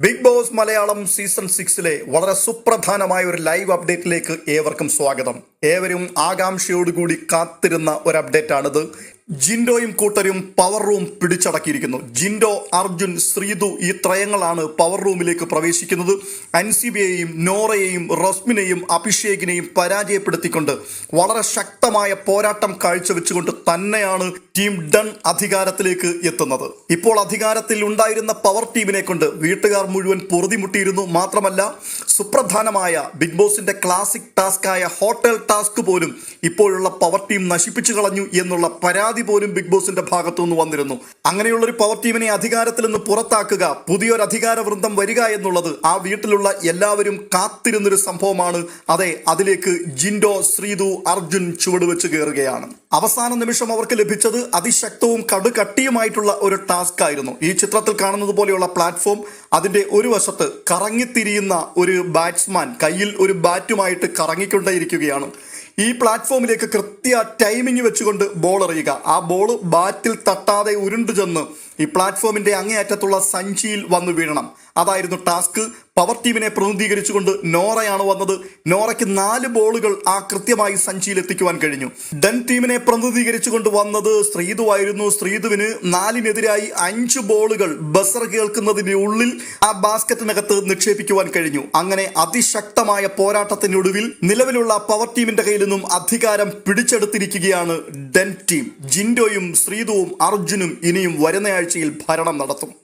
Big Boss Malayalam season സിക്സിലെ വളരെ സുപ്രധാനമായ ഒരു ലൈവ് അപ്ഡേറ്റിലേക്ക് ഏവർക്കും സ്വാഗതം. ഏവരും ആകാംക്ഷയോടുകൂടി കാത്തിരുന്ന ഒരു അപ്ഡേറ്റ് ആണിത് ജിൻഡോയും കൂട്ടരും പവർ റൂം പിടിച്ചടക്കിയിരിക്കുന്നു. ജിൻഡോ അർജുൻ ശ്രീതു ഈ ത്രയങ്ങളാണ് പവർ റൂമിലേക്ക് പ്രവേശിക്കുന്നത്. അൻസിബിയെയും നോറയെയും റസ്മിനെയും അഭിഷേകിനെയും പരാജയപ്പെടുത്തിക്കൊണ്ട് വളരെ ശക്തമായ പോരാട്ടം കാഴ്ചവെച്ചുകൊണ്ട് തന്നെയാണ് ടീം ഡൺ അധികാരത്തിലേക്ക് എത്തുന്നത്. ഇപ്പോൾ അധികാരത്തിൽ ഉണ്ടായിരുന്ന പവർ ടീമിനെ കൊണ്ട് വീട്ടുകാർ മുഴുവൻ പൊറുതിമുട്ടിയിരുന്നു. മാത്രമല്ല സുപ്രധാനമായ ബിഗ് ബോസിന്റെ ക്ലാസിക് ടാസ്ക് ആയ ഹോട്ടൽ ടാസ്ക് പോലും ഇപ്പോഴുള്ള പവർ ടീം നശിപ്പിച്ചു കളഞ്ഞു എന്നുള്ള പരാതി പോലും ബിഗ് ബോസിന്റെ ഭാഗത്തു നിന്ന് വന്നിരുന്നു. അങ്ങനെയുള്ള ഒരു പവർ ടീമിനെ അധികാരത്തിൽ നിന്ന് പുറത്താക്കുക പുതിയൊരു അധികാര വൃന്ദം വരിക എന്നുള്ളത് ആ വീട്ടിലുള്ള എല്ലാവരും കാത്തിരുന്നൊരു സംഭവമാണ്. അതെ അതിലേക്ക് ജിൻഡോ ശ്രീതു അർജുൻ ചുവടുവെച്ച് കയറുകയാണ് അവസാന നിമിഷം അവർക്ക് ലഭിച്ചത് അതിശക്തവും കടുകട്ടിയുമായിട്ടുള്ള ഒരു ടാസ്ക് ആയിരുന്നു. ഈ ചിത്രത്തിൽ കാണുന്നത് പോലെയുള്ള പ്ലാറ്റ്ഫോം അതിന്റെ ഒരു വശത്ത് കറങ്ങിത്തിരിയുന്ന ഒരു ബാറ്റ്സ്മാൻ കയ്യിൽ ഒരു ബാറ്റുമായിട്ട് കറങ്ങിക്കൊണ്ടേയിരിക്കുകയാണ്. ഈ പ്ലാറ്റ്ഫോമിലേക്ക് കൃത്യ ടൈമിംഗ് വെച്ചുകൊണ്ട് ബോൾ എറിയുക. ആ ബോൾ ബാറ്റിൽ തട്ടാതെ ഉരുണ്ടു ചെന്ന് ഈ പ്ലാറ്റ്ഫോമിന്റെ അങ്ങേയറ്റത്തുള്ള സഞ്ചിയിൽ വന്നു വീഴണം. അതായിരുന്നു ടാസ്ക്. പവർ ടീമിനെ പ്രതിനിധീകരിച്ചുകൊണ്ട് നോറയാണ് വന്നത്. നോറയ്ക്ക് നാല് ബോളുകൾ ആ കൃത്യമായി സഞ്ചിയിൽ എത്തിക്കുവാൻ കഴിഞ്ഞു. ഡൻ ടീമിനെ പ്രതിനിധീകരിച്ചുകൊണ്ട് വന്നത് ശ്രീതു ആയിരുന്നു. ശ്രീതുവിന് നാലിനെതിരായി അഞ്ച് ബോളുകൾ ബസർ കേൾക്കുന്നതിന്റെ ഉള്ളിൽ ആ ബാസ്ക്കറ്റിനകത്ത് നിക്ഷേപിക്കുവാൻ കഴിഞ്ഞു. അങ്ങനെ അതിശക്തമായ പോരാട്ടത്തിനൊടുവിൽ നിലവിലുള്ള പവർ ടീമിന്റെ കയ്യിൽ നിന്നും അധികാരം പിടിച്ചെടുത്തിരിക്കുകയാണ് ഡെൻ ടീം. ജിൻഡോയും ശ്രീതുവും അർജുനും ഇനിയും വരുന്ന ആഴ്ചയിൽ ഭരണം നടത്തും.